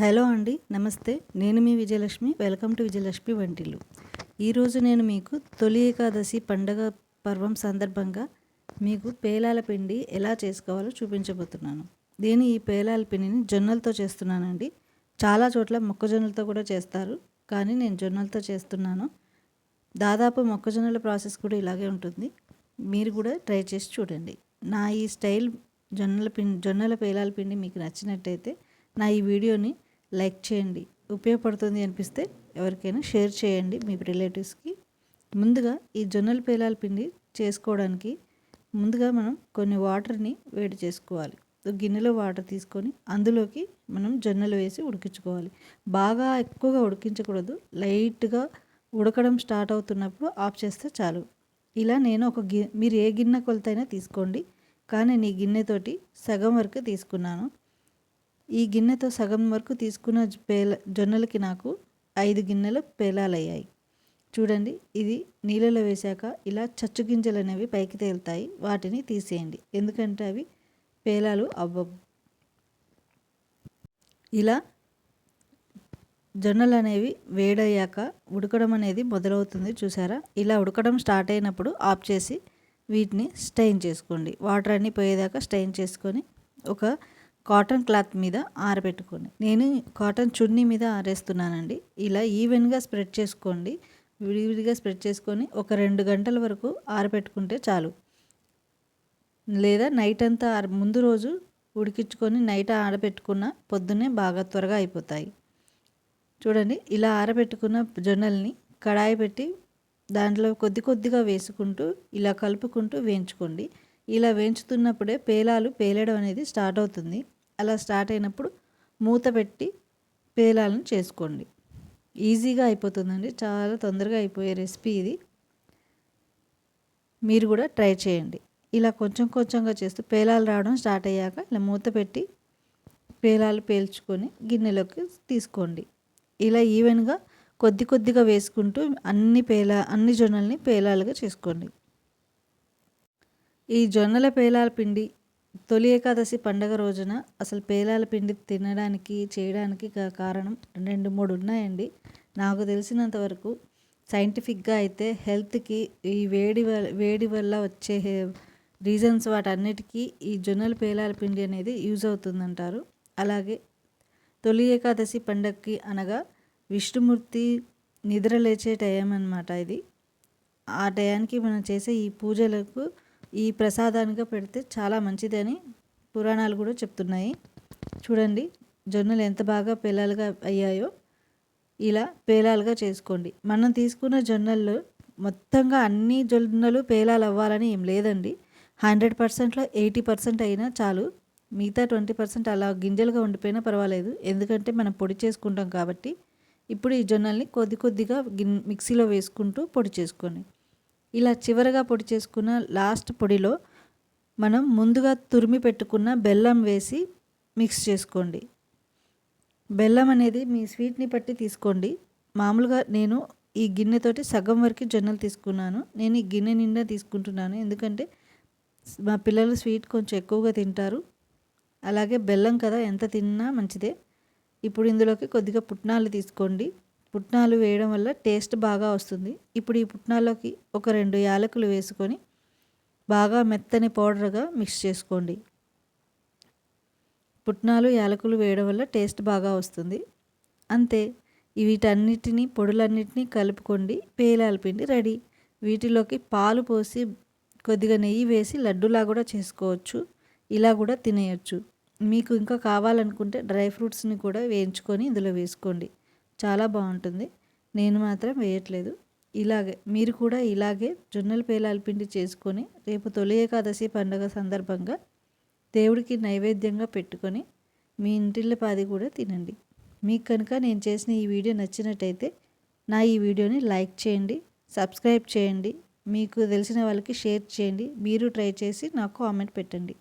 Hello అండి నమస్తే. నేను మీ విజయలక్ష్మి వెల్కమ్ టు విజయలక్ష్మి వంటిల్లు. ఈరోజు నేను మీకు తొలి ఏకాదశి పండగ పర్వం సందర్భంగా మీకు పేలాల పిండి ఎలా చేసుకోవాలో చూపించబోతున్నాను. నేను ఈ పేలాల పిండిని జొన్నలతో చేస్తున్నానండి. చాలా చోట్ల మొక్కజొన్నలతో కూడా చేస్తారు కానీ నేను జొన్నలతో చేస్తున్నాను. దాదాపు మొక్కజొన్నల ప్రాసెస్ కూడా ఇలాగే ఉంటుంది. మీరు కూడా ట్రై చేసి చూడండి. నా ఈ స్టైల్ జొన్నల పిండి జొన్నల పేలాల పిండి మీకు నచ్చినట్టయితే నా ఈ వీడియోని లైక్ చేయండి. ఉపయోగపడుతుంది అనిపిస్తే ఎవరికైనా షేర్ చేయండి మీ రిలేటివ్స్కి. ముందుగా ఈ జొన్నల పేలాల పిండి చేసుకోవడానికి ముందుగా మనం కొన్ని వాటర్ని వేడి చేసుకోవాలి. గిన్నెలో వాటర్ తీసుకొని అందులోకి మనం జొన్నలు వేసి ఉడికించుకోవాలి. బాగా ఎక్కువగా ఉడికించకూడదు. లైట్గా ఉడకడం స్టార్ట్ అవుతున్నప్పుడు ఆఫ్ చేస్తే చాలు. ఇలా నేను ఒక గి మీరు ఏ గిన్నె కొలతైనా తీసుకోండి. కానీ నీ గిన్నెతోటి సగం వరకు తీసుకున్నాను. ఈ గిన్నెతో సగం వరకు తీసుకున్న పేల జొన్నలకి నాకు ఐదు గిన్నెలు పేలాలయ్యాయి. చూడండి ఇది నీళ్ళలో వేశాక ఇలా చచ్చు గింజలు అనేవి పైకి తేలుతాయి. వాటిని తీసేయండి. ఎందుకంటే అవి పేలాలు అవ్వవు. ఇలా జొన్నలు అనేవి వేడయ్యాక ఉడకడం అనేది మొదలవుతుంది చూసారా? ఇలా ఉడకడం స్టార్ట్ అయినప్పుడు ఆఫ్ చేసి వీటిని స్టెయిన్ చేసుకోండి. వాటర్ అన్నీ పోయేదాకా స్టెయిన్ చేసుకొని ఒక కాటన్ క్లాత్ మీద ఆరబెట్టుకోండి. నేను కాటన్ చున్నీ మీద ఆరేస్తున్నానండి. ఇలా ఈవెన్గా స్ప్రెడ్ చేసుకోండి. విడివిడిగా స్ప్రెడ్ చేసుకొని ఒక రెండు గంటల వరకు ఆరబెట్టుకుంటే చాలు. లేదా నైట్ అంతా ముందు రోజు ఉడికించుకొని నైట్ ఆరబెట్టుకున్న పొద్దున్నే బాగా త్వరగా అయిపోతాయి. చూడండి ఇలా ఆరబెట్టుకున్న జొన్నల్ని కడాయి పెట్టి దాంట్లో కొద్ది కొద్దిగా వేసుకుంటూ ఇలా కలుపుకుంటూ వేయించుకోండి. ఇలా వేయించుతున్నప్పుడే పేలాలు పేలడం అనేది స్టార్ట్ అవుతుంది. అలా స్టార్ట్ అయినప్పుడు మూత పెట్టి పేలాలను చేసుకోండి. ఈజీగా అయిపోతుందండి. చాలా తొందరగా అయిపోయే రెసిపీ ఇది. మీరు కూడా ట్రై చేయండి. ఇలా కొంచెం కొంచెంగా చేస్తూ పేలాలు రావడం స్టార్ట్ అయ్యాక ఇలా మూత పెట్టి పేలాలు పేల్చుకొని గిన్నెలోకి తీసుకోండి. ఇలా ఈవెన్గా కొద్ది కొద్దిగా వేసుకుంటూ అన్ని పేల అన్ని జొన్నల్ని పేలాలుగా చేసుకోండి. ఈ జొన్నల పేలాల పిండి తొలి ఏకాదశి పండగ రోజున అసలు పేలాల పిండి తినడానికి చేయడానికి కారణం రెండు మూడు ఉన్నాయండి. నాకు తెలిసినంత వరకు సైంటిఫిక్గా అయితే హెల్త్కి ఈ వేడి వేడి వల్ల వచ్చే రీజన్స్ వాటన్నిటికీ ఈ జొన్నల పేలాల పిండి అనేది యూజ్ అవుతుందంటారు. అలాగే తొలి ఏకాదశి పండగకి అనగా విష్ణుమూర్తి నిద్ర లేచే టైం అనమాట ఇది. ఆ టయానికి మనం చేసే ఈ పూజలకు ఈ ప్రసాదానిగా పెడితే చాలా మంచిదని పురాణాలు కూడా చెప్తున్నాయి. చూడండి జొన్నలు ఎంత బాగా పేలాలుగా అయ్యాయో ఇలా పేలాలుగా చేసుకోండి. మనం తీసుకున్న జొన్నల్లో మొత్తంగా అన్ని జొన్నలు పేలాలు అవ్వాలని ఏం లేదండి. హండ్రెడ్ పర్సెంట్లో ఎయిటీ పర్సెంట్ అయినా చాలు. మిగతా ట్వంటీ పర్సెంట్ అలా గింజలుగా ఉండిపోయినా పర్వాలేదు. ఎందుకంటే మనం పొడి చేసుకుంటాం కాబట్టి. ఇప్పుడు ఈ జొన్నల్ని కొద్ది కొద్దిగా గిన్ మిక్సీలో వేసుకుంటూ పొడి చేసుకోండి. ఇలా చివరగా పొడి చేసుకున్న లాస్ట్ పొడిలో మనం ముందుగా తురిమి పెట్టుకున్న బెల్లం వేసి మిక్స్ చేసుకోండి. బెల్లం అనేది మీ స్వీట్ని బట్టి తీసుకోండి. మామూలుగా నేను ఈ గిన్నెతోటి సగం వరకు జొన్నలు తీసుకున్నాను. నేను ఈ గిన్నె నిండా తీసుకుంటున్నాను. ఎందుకంటే మా పిల్లలు స్వీట్ కొంచెం ఎక్కువగా తింటారు. అలాగే బెల్లం కదా ఎంత తిన్నా మంచిదే. ఇప్పుడు ఇందులోకి కొద్దిగా పుట్నాలు తీసుకోండి. పుట్నాలు వేయడం వల్ల టేస్ట్ బాగా వస్తుంది. ఇప్పుడు ఈ పుట్నాల్లోకి ఒక రెండు యాలకులు వేసుకొని బాగా మెత్తని పౌడర్గా మిక్స్ చేసుకోండి. పుట్నాలు యాలకులు వేయడం వల్ల టేస్ట్ బాగా వస్తుంది. అంతే వీటన్నిటిని పొడులన్నిటినీ కలుపుకోండి. పేలాల పిండి రెడీ. వీటిలోకి పాలు పోసి కొద్దిగా నెయ్యి వేసి లడ్డులా కూడా చేసుకోవచ్చు. ఇలా కూడా తినేయచ్చు. మీకు ఇంకా కావాలనుకుంటే డ్రై ఫ్రూట్స్ని కూడా వేయించుకొని ఇందులో వేసుకోండి. చాలా బాగుంటుంది. నేను మాత్రం వేయట్లేదు. ఇలాగే మీరు కూడా ఇలాగే జొన్నల పేలాల పిండి చేసుకొని రేపు తొలి ఏకాదశి పండుగ సందర్భంగా దేవుడికి నైవేద్యంగా పెట్టుకొని మీ ఇంటిళ్ళ పాది కూడా తినండి. మీకు కనుక నేను చేసిన ఈ వీడియో నచ్చినట్టయితే నా ఈ వీడియోని లైక్ చేయండి సబ్స్క్రైబ్ చేయండి మీకు తెలిసిన వాళ్ళకి షేర్ చేయండి మీరు ట్రై చేసి నాకు కామెంట్ పెట్టండి.